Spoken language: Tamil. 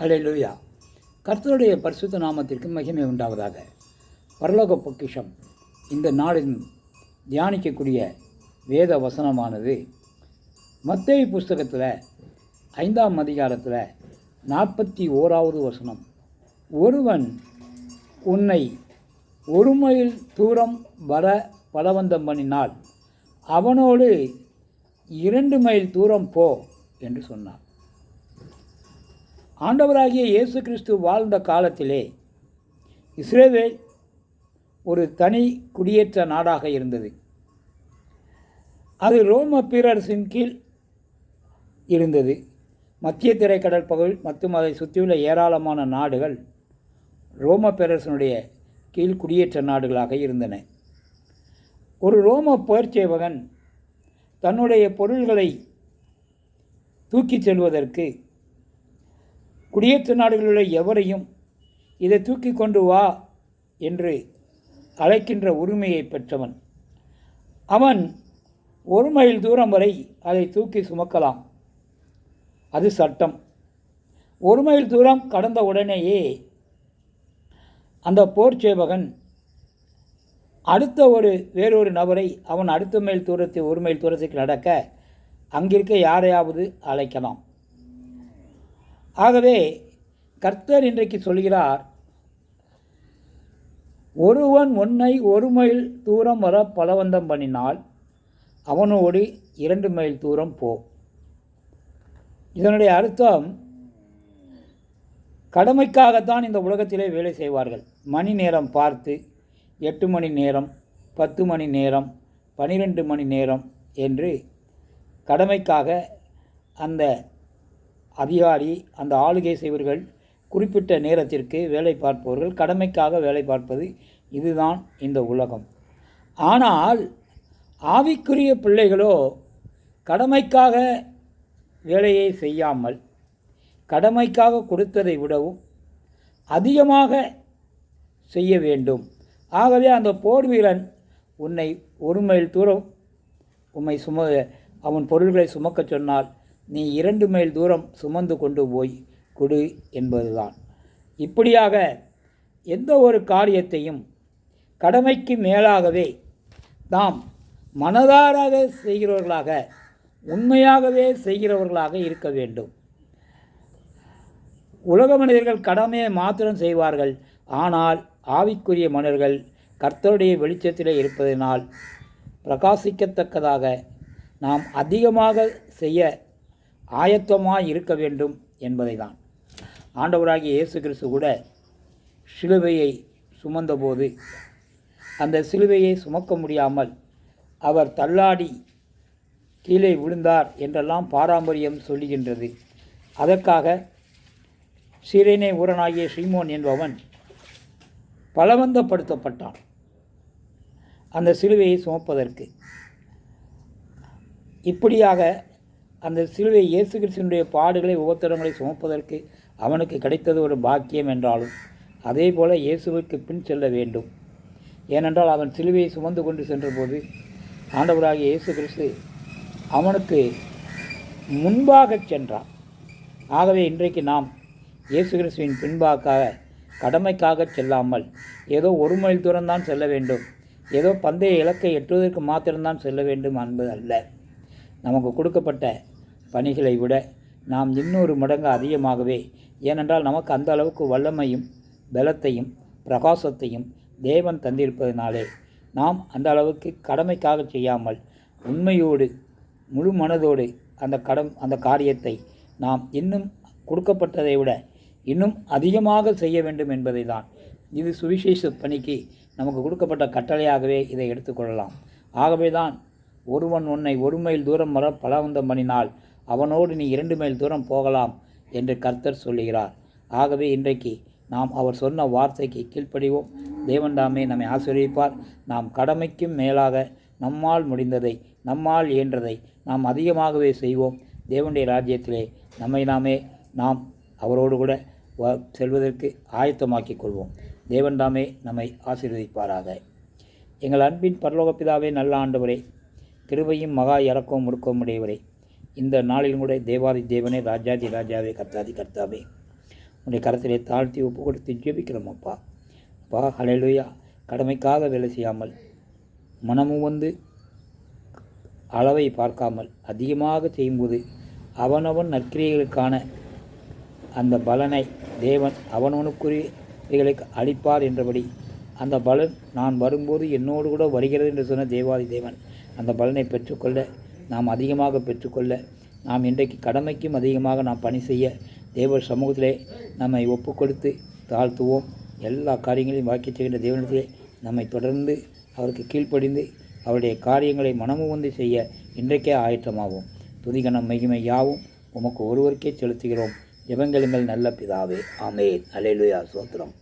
ஹalleluya. கர்த்தருடைய பரிசுத்த நாமத்திற்கு மகிமை உண்டாவதாக. பரலோக பொக்கிஷம் இந்த நாளின் தியானிக்கக்கூடிய வேத வசனமானது மத்திய புஸ்தகத்தில் ஐந்தாம் அதிகாரத்தில் நாற்பத்தி ஓராவது வசனம். ஒருவன் உன்னை ஒரு மைல் தூரம் வர பலவந்தம் பண்ணினால் அவனோடு இரண்டு மைல் தூரம் போ என்று சொன்னார். ஆண்டவராகிய இயேசு கிறிஸ்து வாழ்ந்த காலத்திலே இஸ்ரேவேல் ஒரு தனி குடியேற்ற நாடாக இருந்தது. அது ரோம பேரரசின் கீழ் இருந்தது. மத்திய திரைக்கடல் பகுதி மற்றும் அதை சுற்றியுள்ள ஏராளமான நாடுகள் ரோம பேரரசனுடைய கீழ் குடியேற்ற நாடுகளாக இருந்தன. ஒரு ரோம போர்ச்சேவகன் தன்னுடைய பொருள்களை தூக்கிச் செல்வதற்கு குடியேற்ற நாடுகளில் எவரையும் இதை தூக்கி கொண்டு வா என்று அழைக்கின்ற உரிமையை பெற்றவன். அவன் ஒரு மைல் தூரம் வரை அதை தூக்கி சுமக்கலாம். அது சட்டம். ஒரு மைல் தூரம் கடந்த உடனேயே அந்த போர் சேவகன் அடுத்த ஒரு வேறொரு நபரை அவன் அடுத்த மைல் தூரத்தை ஒரு மைல் தூரத்துக்கு நடக்க அங்கிருக்க யாரையாவது அழைக்கலாம். ஆகவே கர்த்தர் இன்றைக்கு சொல்கிறார் ஒருவன் உன்னை ஒரு மைல் தூரம் வர பலவந்தம் பண்ணினால் அவனோடு இரண்டு மைல் தூரம் போ. இதனுடைய அர்த்தம் கடமைக்காகத்தான் இந்த உலகத்திலே வேலை செய்வார்கள். மணி நேரம் பார்த்து எட்டு மணி நேரம் பத்து மணி நேரம் பனிரெண்டு மணி நேரம் என்று கடமைக்காக அந்த அதிகாரி அந்த ஆளுகை செய்வர்கள் குறிப்பிட்ட நேரத்திற்கு வேலை பார்ப்பவர்கள் கடமைக்காக வேலை பார்ப்பது இதுதான் இந்த உலகம். ஆனால் ஆவிக்குரிய பிள்ளைகளோ கடமைக்காக வேலையை செய்யாமல் கடமைக்காக கொடுத்ததை விடவும் அதிகமாக செய்ய வேண்டும். ஆகவே அந்த போர் வீரன் உன்னை ஒரு மைல் தூரம் உம்மை சும அவன் பொருள்களை சுமக்கச் சொன்னால் நீ இரண்டு மைல் தூரம் சுமந்து கொண்டு போய் கொடு என்பதுதான். இப்படியாக எந்த ஒரு காரியத்தையும் கடமைக்கு மேலாகவே நாம் மனதாராக செய்கிறவர்களாக உண்மையாகவே செய்கிறவர்களாக இருக்க வேண்டும். உலக மனிதர்கள் கடமையை மாத்திரம் செய்வார்கள். ஆனால் ஆவிக்குரிய மனிதர்கள் கர்த்தருடைய வெளிச்சத்திலே இருப்பதனால் பிரகாசிக்கத்தக்கதாக நாம் அதிகமாக செய்ய ஆயத்தமாக இருக்க வேண்டும் என்பதை தான் ஆண்டவராகிய இயேசு கிறிஸ்து கூட சிலுவையை சுமந்தபோது அந்த சிலுவையை சுமக்க முடியாமல் அவர் தள்ளாடி கீழே விழுந்தார் என்றெல்லாம் பாரம்பரியம் சொல்லுகின்றது. அதற்காக சீரேனே ஊரனாகிய ஸ்ரீமோன் என்பவன் பலவந்தப்படுத்தப்பட்டான். அந்த சிலுவையை சுமப்பதற்கு. இப்படியாக அந்த சிலுவை இயேசு கிறிஸ்துவனுடைய பாடுகளை உபத்திரங்களை சுமப்பதற்கு அவனுக்கு கிடைத்தது ஒரு பாக்கியம் என்றாலும் அதே போல இயேசுவுக்கு பின் செல்ல வேண்டும். ஏனென்றால் அவன் சிலுவையை சுமந்து கொண்டு சென்றபோது ஆண்டவராகிய இயேசு கிறிஸ்து அவனுக்கு முன்பாக சென்றான் ஆகவே இன்றைக்கு நாம் இயேசு கிறிஸ்துவின் பின்பாக்காக கடமைக்காக செல்லாமல் ஏதோ ஒரு மைல் தூரம்தான் செல்ல வேண்டும் ஏதோ பந்தய இலக்கை எட்டுவதற்கு மாத்திரம்தான் செல்ல வேண்டும் என்பது அல்ல. நமக்கு கொடுக்கப்பட்ட பணிகளை விட நாம் இன்னொரு மடங்கு அதிகமாகவே ஏனென்றால் நமக்கு அந்த அளவுக்கு வல்லமையும் பலத்தையும் பிரகாசத்தையும் தேவன் தந்திருப்பதனாலே. நாம் அந்த அளவுக்கு கடமைக்காக செய்யாமல் உண்மையோடு முழு மனதோடு அந்த கடம் அந்த காரியத்தை நாம் இன்னும் கொடுக்கப்பட்டதை விட இன்னும் அதிகமாக செய்ய வேண்டும் என்பதை தான் இது சுவிசேஷ பணிக்கு நமக்கு கொடுக்கப்பட்ட கட்டளையாகவே இதை எடுத்துக்கொள்ளலாம் ஆகவே தான் ஒருவன் உன்னை ஒரு மைல் தூரம் வர பலவந்தம் பண்ணினால் அவனோடு நீ இரண்டு மைல் தூரம் போகலாம் என்று கர்த்தர் சொல்லுகிறார். ஆகவே இன்றைக்கு நாம் அவர் சொன்ன வார்த்தைக்கு கீழ்ப்படிவோம். தேவன் தாமே நம்மை ஆசிரியப்பார் நாம் கடமைக்கும் மேலாக நம்மால் முடிந்ததை நம்மால் இயன்றதை நாம் அதிகமாகவே செய்வோம். தேவனுடைய ராஜ்யத்திலே நம்மை நாமே நாம் அவரோடு கூட வ- செல்வதற்கு ஆயத்தமாக்கிக் கொள்வோம். தேவன் தாமே நம்மை ஆசீர்வதிப்பாராக. எங்கள் அன்பின் பரலோகப்பிதாவே நல்ல ஆண்டவரே கிருபையும் மகா இறக்கவும் முடுக்கவும் உடையவரே இந்த நாளிலும் கூட தேவாதி தேவனே ராஜாதி ராஜாவே கர்த்தாதி கர்த்தாவே உன்னுடைய கரத்திலே தாழ்த்தி ஒப்பு கொடுத்து ஜெபிக்கிறோம் அப்பா. அப்பா ஹலையிலுயா கடமைக்காக வேலை செய்யாமல் மனமும் வந்து அளவை பார்க்காமல் அதிகமாக செய்யும்போது அவனவன் நற்கிரியைகளுக்கான அந்த பலனை தேவன் அவனவனுக்குரியவைகளை அளிப்பார் என்றபடி அந்த பலன் நான் வரும்போது என்னோடு கூட வருகிறது என்று சொன்ன தேவாதி தேவன் அந்த பலனை பெற்றுக்கொள்ள நாம் அதிகமாக பெற்றுக்கொள்ள நாம் இன்றைக்கு கடமைக்கும் அதிகமாக நாம் பணி செய்ய தேவ சமூகத்திலே நம்மை ஒப்பு கொடுத்து தாழ்த்துவோம். எல்லா காரியங்களையும் வாக்கி செய்கின்ற தேவனத்திலே நம்மை தொடர்ந்து அவருக்கு கீழ்ப்படிந்து அவருடைய காரியங்களை மனமும் வந்து செய்ய இன்றைக்கே ஆயத்தமாகும் துதிகணம் மகிமை யாவும் உமக்கு ஒருவருக்கே செலுத்துகிறோம். ஜெபங்களுங்கள் நல்ல பிதாவே. ஆமே அலேலுயா சோத்திரம்